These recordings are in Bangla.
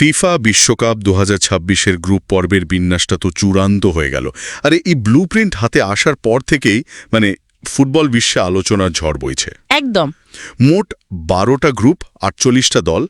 ফিফা বিশ্বকাপ দু হাজার গ্রুপ পর্বের বিন্যাসটা তো চূড়ান্ত হয়ে গেল। আরে এই ব্লু হাতে আসার পর থেকেই মানে ফুটবল বিশ্বে আলোচনার ঝড় বইছে। একদম। মোট বারোটা গ্রুপ আটচল্লিশটা দল।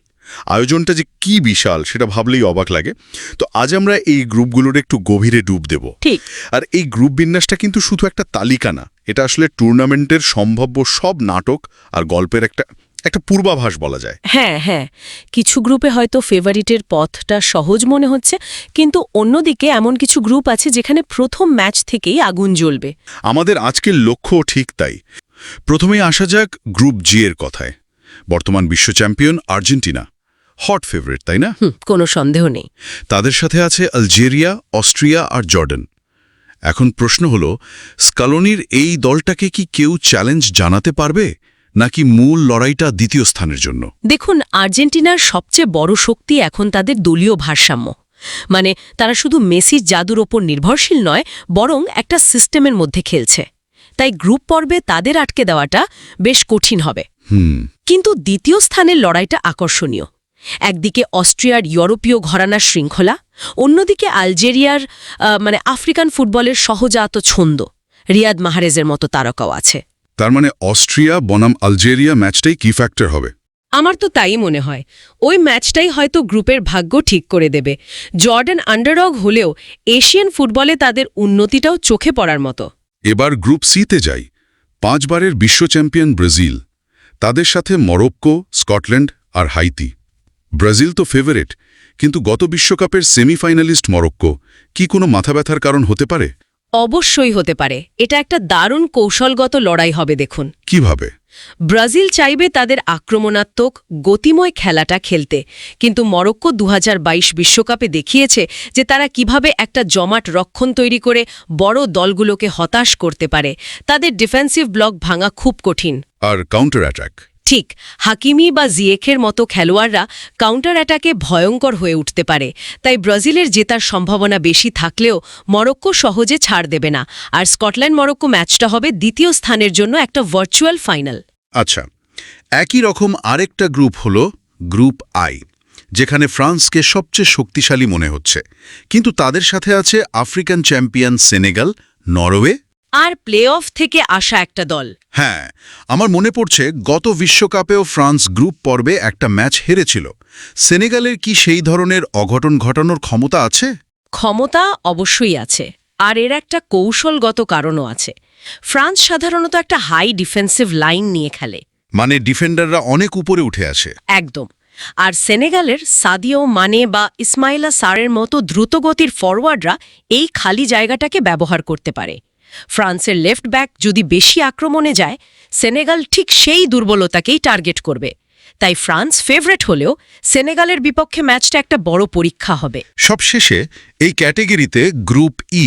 আয়োজনটা যে কি বিশাল সেটা ভাবলেই অবাক লাগে। তো আজ আমরা এই গ্রুপগুলোর একটু গভীরে ডুব দেব। ঠিক। আর এই গ্রুপ বিন্যাসটা কিন্তু শুধু একটা তালিকা না এটা আসলে টুর্নামেন্টের সম্ভাব্য সব নাটক আর গল্পের একটা একটা পূর্বাভাস বলা যায়। হ্যাঁ হ্যাঁ। কিছু গ্রুপে হয়তো ফেভারিটের পথটা সহজ মনে হচ্ছে কিন্তু অন্যদিকে এমন কিছু গ্রুপ আছে যেখানে প্রথম ম্যাচ থেকেই আগুন জ্বলবে। আমাদের আজকের লক্ষ্য ঠিক তাই। প্রথমেই আসা যাক গ্রুপ জি এর কথায়। বর্তমান বিশ্ব চ্যাম্পিয়ন আর্জেন্টিনা। হট ফেভারিট তাই না? হুম, কোনো সন্দেহ নেই। তাদের সাথে আছে আলজেরিয়া অস্ট্রিয়া আর জর্ডান। এখন প্রশ্ন হল স্কালোনির এই দলটাকে কি কেউ চ্যালেঞ্জ জানাতে পারবে? নাকি মূল লড়াইটা দ্বিতীয় স্থানের জন্য? দেখুন আর্জেন্টিনার সবচেয়ে বড় শক্তি এখন তাদের দলীয় ভারসাম্য। মানে তারা শুধু মেসির জাদুর ওপর নির্ভরশীল নয় বরং একটা সিস্টেমের মধ্যে খেলছে। তাই গ্রুপ পর্বে তাদের আটকে দেওয়াটা বেশ কঠিন হবে। কিন্তু দ্বিতীয় স্থানের লড়াইটা আকর্ষণীয়। একদিকে অস্ট্রিয়ার ইউরোপীয় ঘরানার শৃঙ্খলা অন্যদিকে আলজেরিয়ার মানে আফ্রিকান ফুটবলের সহজাত ছন্দ। রিয়াদ মাহারেজের মতো তারকাও আছে। তার মানে অস্ট্রিয়া বনাম আলজেরিয়া ম্যাচটাই কি ফ্যাক্টর হবে। আমার তো তাই মনে হয়। ওই ম্যাচটাই হয়তো গ্রুপের ভাগ্য ঠিক করে দেবে। জর্ডান আন্ডারডগ হলেও এশিয়ান ফুটবলে তাদের উন্নতিটাও চোখে পড়ার মতো। এবার গ্রুপ সিতে যাই। পাঁচবারের বিশ্ব চ্যাম্পিয়ন ব্রাজিল। তাদের সাথে মরক্কো স্কটল্যান্ড আর হাইতি। ব্রাজিল তো ফেভারেট কিন্তু গত বিশ্বকাপের সেমিফাইনালিস্ট মরক্কো। কি কোনো মাথা ব্যথার কারণ হতে পারে? অবশ্যই হতে পারে। এটা একটা দারুণ কৌশলগত লড়াই হবে দেখুন। কীভাবে? ব্রাজিল চাইবে তাদের আক্রমণাত্মক গতিময় খেলাটা খেলতে। কিন্তু মরক্কো দু বিশ্বকাপে দেখিয়েছে যে তারা কীভাবে একটা জমাট রক্ষণ তৈরি করে বড় দলগুলোকে হতাশ করতে পারে। তাদের ডিফেন্সিভ ব্লক ভাঙা খুব কঠিন। আর কাউন্টার অ্যাটাক ঠিক, হাকিমি বা জিয়েখের মতো খেলোয়াড়রা কাউন্টার অ্যাটাকে ভয়ঙ্কর হয়ে উঠতে পারে। তাই ব্রাজিলের জেতার সম্ভাবনা বেশি থাকলেও মরক্কো সহজে ছাড় দেবে না। আর স্কটল্যান্ড মরক্কো ম্যাচটা হবে দ্বিতীয় স্থানের জন্য একটা ভার্চুয়াল ফাইনাল আচ্ছা একই রকম আরেকটা গ্রুপ হল গ্রুপ আই যেখানে ফ্রান্সকে সবচেয়ে শক্তিশালী মনে হচ্ছে। কিন্তু তাদের সাথে আছে আফ্রিকান চ্যাম্পিয়ন সেনেগাল নরওয়ে আর প্লে অফ থেকে আসা একটা দল। হ্যাঁ আমার মনে পড়ছে গত বিশ্বকাপেও ফ্রান্স গ্রুপ পর্বে একটা ম্যাচ হেরেছিল। সেনেগালের কি সেই ধরনের অঘটন ঘটানোর ক্ষমতা আছে? ক্ষমতা অবশ্যই আছে আর এর একটা কৌশলগত কারণও আছে। ফ্রান্স সাধারণত একটা হাই ডিফেন্সিভ লাইন নিয়ে খেলে। মানে ডিফেন্ডাররা অনেক উপরে উঠে আসে। একদম আর সেনেগালের সাদিও মানে বা ইসমাইলা সারের মতো দ্রুতগতির ফরওয়ার্ডরা এই খালি জায়গাটাকে ব্যবহার করতে পারে। ফ্রান্সের লেফট ব্যাক যদি বেশি আক্রমণে যায়, সেনেগাল ঠিক সেই দুর্বলতাকেই টার্গেট করবে। তাই ফ্রান্স ফেভারেট হলেও সেনেগালের বিপক্ষে ম্যাচটা একটা বড় পরীক্ষা হবে। সবশেষে এই ক্যাটেগরিতে গ্রুপ ই,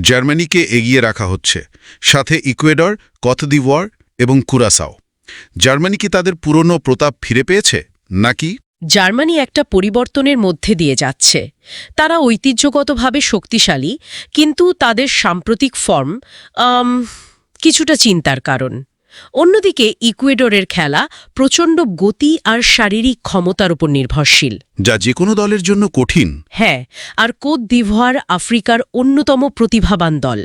জার্মানিকে এগিয়ে রাখা হচ্ছে। সাথে ইকুয়েডর কতদিওয়ার এবং কুরাসাও। জার্মানি কি তাদের পুরনো প্রতাপ ফিরে পেয়েছে, নাকি জার্মানি একটা পরিবর্তনের মধ্যে দিয়ে যাচ্ছে। তারা ঐতিহ্যগতভাবে শক্তিশালী, কিন্তু তাদের সাম্প্রতিক ফর্ম কিছুটা চিন্তার কারণ। অন্যদিকে ইকুয়েডরের খেলা প্রচণ্ড গতি আর শারীরিক ক্ষমতার উপর নির্ভরশীল। যা যে কোনো দলের জন্য কঠিন। হ্যাঁ আর কোত দিভোয়ার আফ্রিকার অন্যতম প্রতিভাবান দল।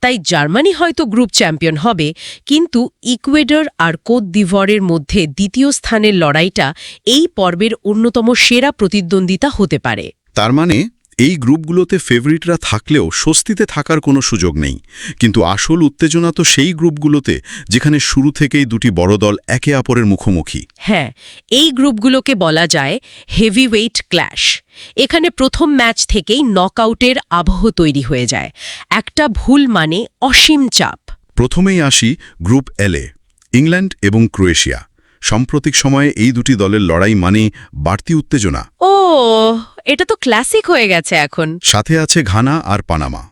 তাই জার্মানি হয়তো গ্রুপ চ্যাম্পিয়ন হবে কিন্তু ইকুয়েডর আর কোত দিভোয়ারের মধ্যে দ্বিতীয় স্থানের লড়াইটা এই পর্বের অন্যতম সেরা প্রতিদ্বন্দ্বিতা হতে পারে। তার মানে এই গ্রুপগুলোতে ফেভারিটরা থাকলেও স্বস্তিতে থাকার কোনো সুযোগ নেই। কিন্তু আসল উত্তেজনা তো সেই গ্রুপগুলোতে যেখানে শুরু থেকেই দুটি বড় দল একে অপরের মুখোমুখি। হ্যাঁ এই গ্রুপগুলোকে বলা যায় হেভিওয়েট ক্ল্যাশ। এখানে প্রথম ম্যাচ থেকেই নকআউটের আবহ তৈরি হয়ে যায়। একটা ভুল মানে অসীম চাপ। প্রথমেই আসি গ্রুপ এলে ইংল্যান্ড এবং ক্রোয়েশিয়া। সাম্প্রতিক সময়ে এই দুটি দলের লড়াই মানে বাড়তি উত্তেজনা। ও এটা তো ক্লাসিক হয়ে গেছে এখন। সাথে আছে ঘানা আর পানামা।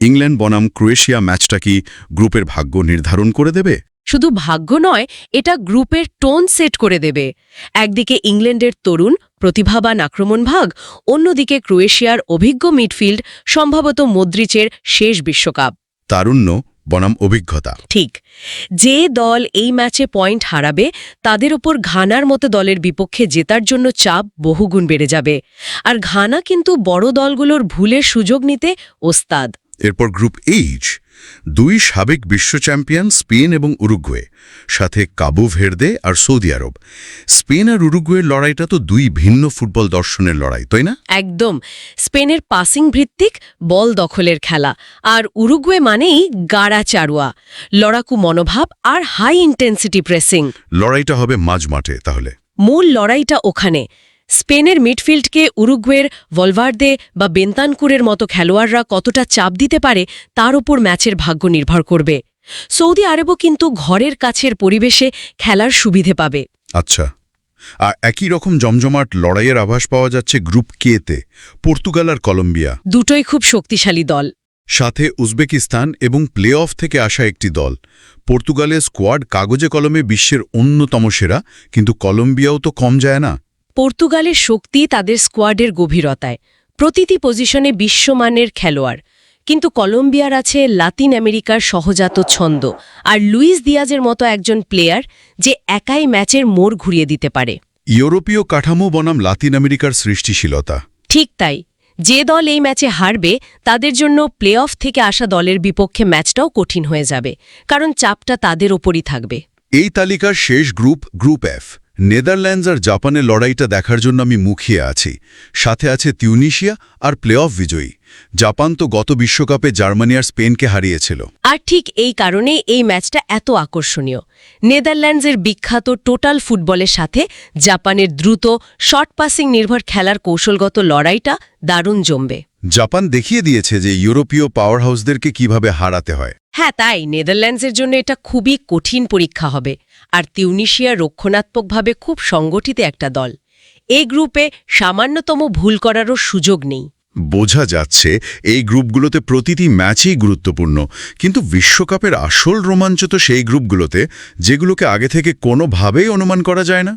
ইংল্যান্ড বনাম ক্রোয়েশিয়া ম্যাচটা কি গ্রুপের ভাগ্য নির্ধারণ করে দেবে? শুধু ভাগ্য নয় এটা গ্রুপের টোন সেট করে দেবে। একদিকে ইংল্যান্ডের তরুণ প্রতিভাবান আক্রমণ ভাগ অন্যদিকে ক্রোয়েশিয়ার অভিজ্ঞ মিডফিল্ড সম্ভবত মদ্রিচের শেষ বিশ্বকাপ। তারুণ্য বনাম অভিজ্ঞতা। ঠিক। যে দল এই ম্যাচে পয়েন্ট হারাবে তাদের ওপর ঘানার মতো দলের বিপক্ষে জেতার জন্য চাপ বহুগুণ বেড়ে যাবে। আর ঘানা কিন্তু বড় দলগুলোর ভুলের সুযোগ নিতে ওস্তাদ। এরপর গ্রুপ এইচ দুই সাবেক বিশ্ব চ্যাম্পিয়ন স্পেন এবং উরুগুয়ে সাথে কাবু ভেরদে আর সৌদি আরব। স্পেন আর উরুগুয়ের লড়াইটা তো দুই ভিন্ন ফুটবল দর্শনের লড়াই তাই না? একদম। স্পেনের পাসিং ভিত্তিক বল দখলের খেলা আর উরুগুয়ে মানেই গাড়া চারুয়া লড়াকু মনোভাব আর হাই ইন্টেন্সিটি প্রেসিং। লড়াইটা হবে মাঝমাঠে তাহলে। মূল লড়াইটা ওখানে স্পেনের মিডফিল্ডকে উরুগুয়ের ভলভার্দে বা বেন্তানকুরের মতো খেলোয়াড়রা কতটা চাপ দিতে পারে তার উপর ম্যাচের ভাগ্য নির্ভর করবে। সৌদি আরবও কিন্তু ঘরের কাছের পরিবেশে খেলার সুবিধে পাবে। আচ্ছা। আর একই রকম জমজমাট লড়াইয়ের আভাস পাওয়া যাচ্ছে গ্রুপ কেতে পর্তুগাল আর কলম্বিয়া। দুটোই খুব শক্তিশালী দল। সাথে উজবেকিস্তান এবং প্লে অফ থেকে আসা একটি দল। পর্তুগালের স্কোয়াড কাগজে কলমে বিশ্বের অন্যতম সেরা কিন্তু কলম্বিয়াও তো কম যায় না। পর্তুগালের শক্তি তাদের স্কোয়াডের গভীরতায়। প্রতিটি পজিশনে বিশ্বমানের খেলোয়াড়। কিন্তু কলম্বিয়ার আছে লাতিন আমেরিকার সহজাত ছন্দ আর লুইস দিয়াজের মতো একজন প্লেয়ার যে একাই ম্যাচের মোড় ঘুরিয়ে দিতে পারে। ইউরোপীয় কাঠামো বনাম লাতিন আমেরিকার সৃষ্টিশীলতা। ঠিক তাই যে দল এই ম্যাচে হারবে তাদের জন্য প্লে অফ থেকে আসা দলের বিপক্ষে ম্যাচটাও কঠিন হয়ে যাবে কারণ চাপটা তাদের ওপরই থাকবে। এই তালিকার শেষ গ্রুপ গ্রুপ এফ। নেদারল্যান্ডস আর জাপানের লড়াইটা দেখার জন্য আমি মুখিয়ে আছি। সাথে আছে তিউনিশিয়া আর প্লে অফ বিজয়ী। জাপান তো গত বিশ্বকাপে জার্মানি আর স্পেনকে হারিয়েছিল। আর ঠিক এই কারণে এই ম্যাচটা এত আকর্ষণীয়। নেদারল্যান্ডসের বিখ্যাত টোটাল ফুটবলের সাথে জাপানের দ্রুত শর্ট পাসিং নির্ভর খেলার কৌশলগত লড়াইটা দারুণ জমবে। জাপান দেখিয়ে দিয়েছে যে ইউরোপীয় পাওয়ার হাউসদেরকে কীভাবে হারাতে হয়। হ্যাঁ তাই নেদারল্যান্ডসের জন্য এটা খুবই কঠিন পরীক্ষা হবে আর তিউনিশিয়া রক্ষণাত্মকভাবে খুব সংগঠিত একটা দল। এই গ্রুপে সামান্যতম ভুল করারও সুযোগ নেই। বোঝা যাচ্ছে এই গ্রুপগুলোতে প্রতিটি ম্যাচই গুরুত্বপূর্ণ। কিন্তু বিশ্বকাপের আসল রোমাঞ্চ তো সেই গ্রুপগুলোতে যেগুলোকে আগে থেকে কোনোভাবেই অনুমান করা যায় না।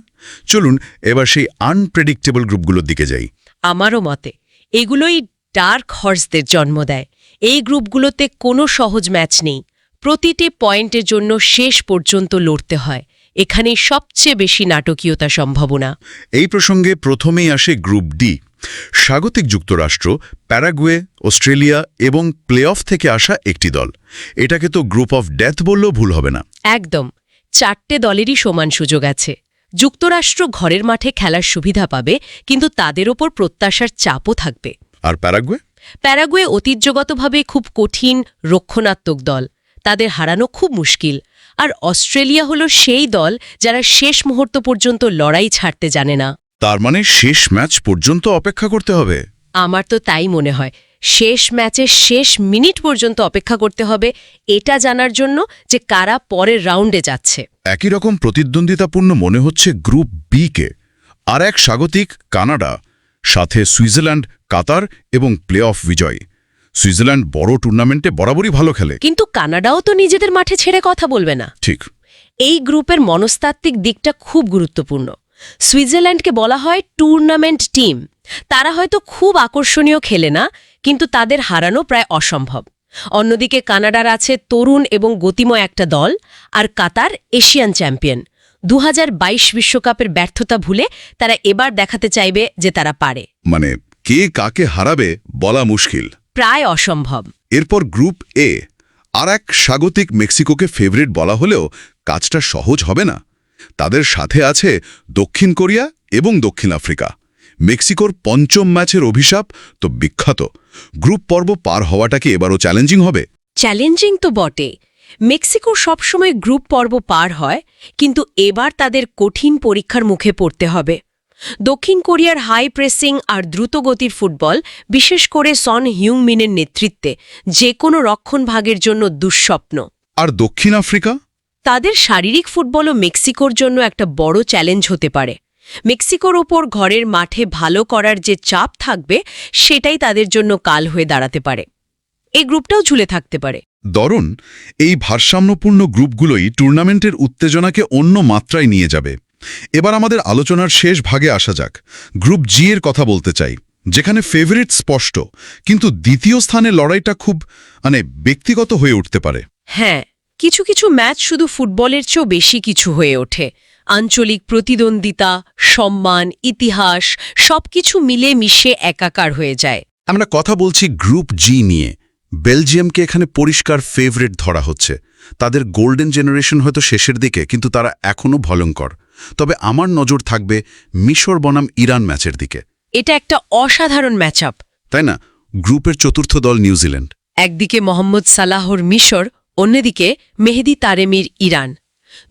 চলুন এবার সেই আনপ্রেডিক্টেবল গ্রুপগুলোর দিকে যাই। আমারও মতে এগুলোই ডার্ক হর্সদের জন্ম দেয়। এই গ্রুপগুলোতে কোনো সহজ ম্যাচ নেই। প্রতিটি পয়েন্টের জন্য শেষ পর্যন্ত লড়তে হয়। এখানেই সবচেয়ে বেশি নাটকীয়তা সম্ভাবনা। এই প্রসঙ্গে প্রথমেই আসে গ্রুপ ডি স্বাগতিক যুক্তরাষ্ট্র প্যারাগুয়ে অস্ট্রেলিয়া এবং প্লে অফ থেকে আসা একটি দল। এটাকে তো গ্রুপ অফ ডেথ বললেও ভুল হবে না। একদম। চারটে দলেরই সমান সুযোগ আছে। যুক্তরাষ্ট্র ঘরের মাঠে খেলার সুবিধা পাবে কিন্তু তাদের ওপর প্রত্যাশার চাপও থাকবে। আর প্যারাগুয়ে? প্যারাগুয়ে ঐতিহ্যগতভাবে খুব কঠিন রক্ষণাত্মক দল। তাদের হারানো খুব মুশকিল। আর অস্ট্রেলিয়া হল সেই দল যারা শেষ মুহূর্ত পর্যন্ত লড়াই ছাড়তে জানে না। তার মানে শেষ ম্যাচ পর্যন্ত অপেক্ষা করতে হবে। আমার তো তাই মনে হয়। শেষ ম্যাচের শেষ মিনিট পর্যন্ত অপেক্ষা করতে হবে এটা জানার জন্য যে কারা পরের রাউন্ডে যাচ্ছে। একই রকম প্রতিদ্বন্দ্বিতাপূর্ণ মনে হচ্ছে গ্রুপ বি কে। আর এক স্বাগতিক কানাডা সাথে সুইজারল্যান্ড কাতার এবং প্লে অফ বিজয়। সুইজারল্যান্ড বড় টুর্নামেন্টে বরাবরই ভালো খেলে। কিন্তু কানাডাও তো নিজেদের মাঠে ছেড়ে কথা বলবে না। ঠিক। এই গ্রুপের মনস্তাত্ত্বিক দিকটা খুব গুরুত্বপূর্ণ। সুইজারল্যান্ডকে বলা হয় টুর্নামেন্ট টিম। তারা হয়তো খুব আকর্ষণীয় খেলে না কিন্তু তাদের হারানো প্রায় অসম্ভব। অন্যদিকে কানাডার আছে তরুণ এবং গতিময় একটা দল আর কাতার এশিয়ান চ্যাম্পিয়ন। দু বিশ্বকাপের ব্যর্থতা ভুলে তারা এবার দেখাতে চাইবে যে তারা পারে। মানে কে কাকে হারাবে বলা মুশকিল। প্রায় অসম্ভব। এরপর গ্রুপ এ আর এক স্বাগতিক মেক্সিকোকে ফেভারিট বলা হলেও কাজটা সহজ হবে না। তাদের সাথে আছে দক্ষিণ কোরিয়া এবং দক্ষিণ আফ্রিকা। মেক্সিকোর পঞ্চম ম্যাচের অভিশাপ তো বিখ্যাত। গ্রুপ পর্ব পার হওয়াটা কি এবারও চ্যালেঞ্জিং হবে? চ্যালেঞ্জিং তো বটে। মেক্সিকো সবসময় গ্রুপ পর্ব পার হয় কিন্তু এবার তাদের কঠিন পরীক্ষার মুখে পড়তে হবে। দক্ষিণ কোরিয়ার হাই প্রেসিং আর দ্রুতগতির ফুটবল বিশেষ করে সন হিউংমিনের নেতৃত্বে যে কোনো রক্ষণভাগের জন্য দুঃস্বপ্ন। আর দক্ষিণ আফ্রিকা? তাদের শারীরিক ফুটবলও মেক্সিকোর জন্য একটা বড় চ্যালেঞ্জ হতে পারে। মেক্সিকোর ওপর ঘরের মাঠে ভালো করার যে চাপ থাকবে সেটাই তাদের জন্য কাল হয়ে দাঁড়াতে পারে। এই গ্রুপটাও ঝুলে থাকতে পারে। দরুন এই ভারসাম্যপূর্ণ গ্রুপগুলোই টুর্নামেন্টের উত্তেজনাকে অন্য মাত্রায় নিয়ে যাবে। এবার আমাদের আলোচনার শেষ ভাগে আসা যাক। গ্রুপ জি এর কথা বলতে চাই যেখানে ফেভারিট স্পষ্ট কিন্তু দ্বিতীয় স্থানে লড়াইটা খুব মানে ব্যক্তিগত হয়ে উঠতে পারে। হ্যাঁ কিছু কিছু ম্যাচ শুধু ফুটবলের চেয়েও বেশি কিছু হয়ে ওঠে। আঞ্চলিক প্রতিদ্বন্দ্বিতা সম্মান ইতিহাস সবকিছু মিলে মিশে একাকার হয়ে যায়। আমরা কথা বলছি গ্রুপ জি নিয়ে। বেলজিয়ামকে এখানে পরিষ্কার ফেভারিট ধরা হচ্ছে। তাদের গোল্ডেন জেনারেশন হয়তো শেষের দিকে কিন্তু তারা এখনও ভয়ঙ্কর। তবে আমার নজর থাকবে মিশর বনাম ইরান ম্যাচের দিকে। এটা একটা অসাধারণ ম্যাচ আপ তাই না? গ্রুপের চতুর্থ দল নিউজিল্যান্ড। একদিকে মোহাম্মদ সালাহর মিশর অন্যদিকে মেহেদি তারেমির ইরান।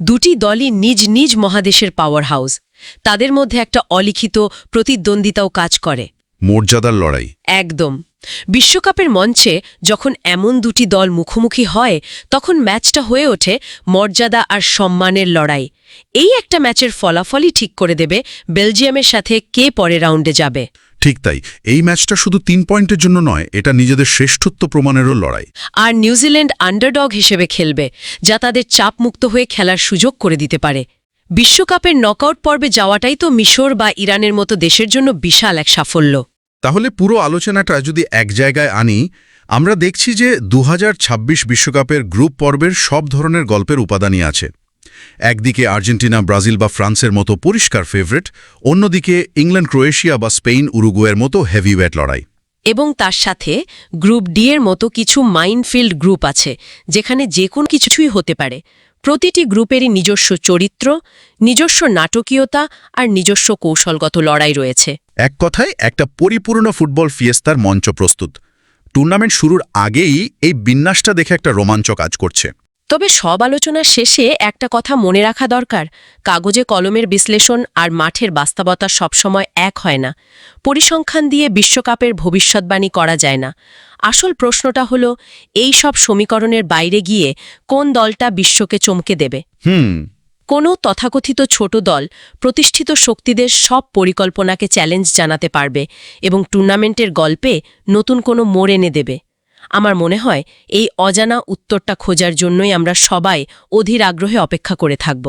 দুটি দলই নিজ নিজ মহাদেশের পাওয়ার হাউস তাদের মধ্যে একটা অলিখিত প্রতিদ্বন্দ্বিতাও কাজ করে। মর্যাদার লড়াই। একদম। বিশ্বকাপের মঞ্চে যখন এমন দুটি দল মুখোমুখি হয় তখন ম্যাচটা হয়ে ওঠে মর্যাদা আর সম্মানের লড়াই। এই একটা ম্যাচের ফলাফলই ঠিক করে দেবে বেলজিয়ামের সাথে কে পরে রাউন্ডে যাবে। ঠিক তাই এই ম্যাচটা শুধু তিন পয়েন্টের জন্য নয় এটা নিজেদের শ্রেষ্ঠত্ব প্রমাণেরও লড়াই। আর নিউজিল্যান্ড আন্ডারডগ হিসেবে খেলবে যা তাদের চাপমুক্ত হয়ে খেলার সুযোগ করে দিতে পারে। বিশ্বকাপের নকআউট পর্বে যাওয়াটাই তো মিশর বা ইরানের মতো দেশের জন্য বিশাল এক সাফল্য। তাহলে পুরো আলোচনাটা যদি এক জায়গায় আনি আমরা দেখছি যে দু বিশ্বকাপের গ্রুপ পর্বের সব ধরনের গল্পের উপাদানই আছে। একদিকে আর্জেন্টিনা ব্রাজিল বা ফ্রান্সের মতো পরিষ্কার ফেভারিট অন্যদিকে ইংল্যান্ড ক্রোয়েশিয়া বা স্পেন উরুগুয়ের মতো হেভিওয়েট লড়াই। এবং তার সাথে গ্রুপ ডি এর মতো কিছু মাইনফিল্ড গ্রুপ আছে যেখানে যে কোনো কিছুই হতে পারে। প্রতিটি গ্রুপেরই নিজস্ব চরিত্র নিজস্ব নাটকীয়তা আর নিজস্ব কৌশলগত লড়াই রয়েছে। এক কথায় একটা পরিপূর্ণ ফুটবল ফিয়েস্তার মঞ্চ প্রস্তুত। টুর্নামেন্ট শুরুর আগেই এই বিন্যাসটা দেখে একটা রোমাঞ্চ কাজ করছে। তবে সব আলোচনার শেষে একটা কথা মনে রাখা দরকার কাগজে কলমের বিশ্লেষণ আর মাঠের বাস্তবতা সবসময় এক হয় না। পরিসংখ্যান দিয়ে বিশ্বকাপের ভবিষ্যৎবাণী করা যায় না। আসল প্রশ্নটা হল এই সব সমীকরণের বাইরে গিয়ে কোন দলটা বিশ্বকে চমকে দেবে? হুম। কোনো তথাকথিত ছোট দল প্রতিষ্ঠিত শক্তিদের সব পরিকল্পনাকে চ্যালেঞ্জ জানাতে পারবে এবং টুর্নামেন্টের গল্পে নতুন কোনো মোড় এনে দেবে। আমার মনে হয় এই অজানা উত্তরটা খোঁজার জন্যই আমরা সবাই অধীর আগ্রহে অপেক্ষা করে থাকব।